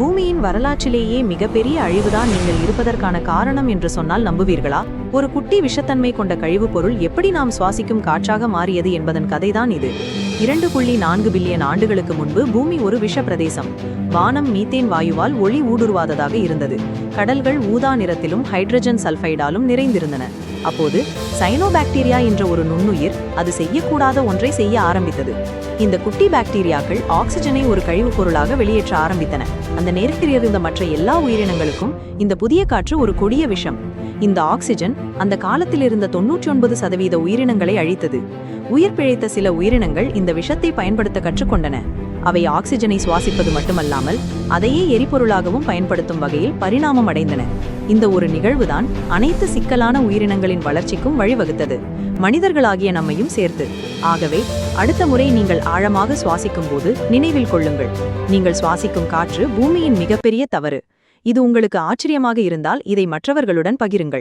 பூமியின் வரலாற்றிலேயே மிகப்பெரிய அழிவுதான் நீங்கள் இருப்பதற்கான காரணம் என்று சொன்னால் நம்புவீர்களா? ஒரு குட்டி விஷத்தன்மை கொண்ட கழிவுப் பொருள் எப்படி நாம் சுவாசிக்கும் காற்றாக மாறியது என்பதன் கதைதான் இது. இரண்டு புள்ளி நான்கு பில்லியன் ஆண்டுகளுக்கு முன்பு பூமி ஒரு விஷ பிரதேசம் வானம் மீத்தேன் வாயுவால் ஒளி ஊடுருவாததாக இருந்தது. கடல்கள் ஊதா நிறத்திலும் ஹைட்ரஜன் சல்பைடாலும் நிறைந்திருந்தன. அப்போது சைனோபாக்டீரியா என்ற ஒரு நுண்ணுயிர் அது செய்யக்கூடாத ஒன்றை செய்ய ஆரம்பித்தது. இந்த குட்டி பாக்டீரியாக்கள் ஆக்சிஜனை ஒரு கழிவுப் பொருளாக வெளியேற்ற ஆரம்பித்தன. அந்த நேரத்தில் இருந்த மற்ற எல்லா உயிரினங்களுக்கும் இந்த புதிய காற்று ஒரு கொடிய விஷம். இந்த ஆக்சிஜன் அந்த காலத்தில் இருந்த தொன்னூற்றி ஒன்பது சதவீத உயிரினங்களை அழித்தது. உயிர் பிழைத்த சில உயிரினங்கள் இந்த விஷத்தை பயன்படுத்த கற்றுக்கொண்டன. அவை ஆக்சிஜனை சுவாசிப்பது மட்டுமல்லாமல் அதையே எரிபொருளாகவும் பயன்படுத்தும் வகையில் பரிணாமம் அடைந்தன. இந்த ஒரு நிகழ்வுதான் அனைத்து சிக்கலான உயிரினங்களின் வளர்ச்சிக்கும் வழிவகுத்தது. மனிதர்களாகிய நம்மையும் சேர்த்து. ஆகவே அடுத்த முறை நீங்கள் ஆழமாக சுவாசிக்கும் போது நினைவில் கொள்ளுங்கள். நீங்கள் சுவாசிக்கும் காற்று பூமியின் மிகப்பெரிய தவறு. இது உங்களுக்கு ஆச்சரியமாக இருந்தால் இதை மற்றவர்களுடன் பகிருங்கள்.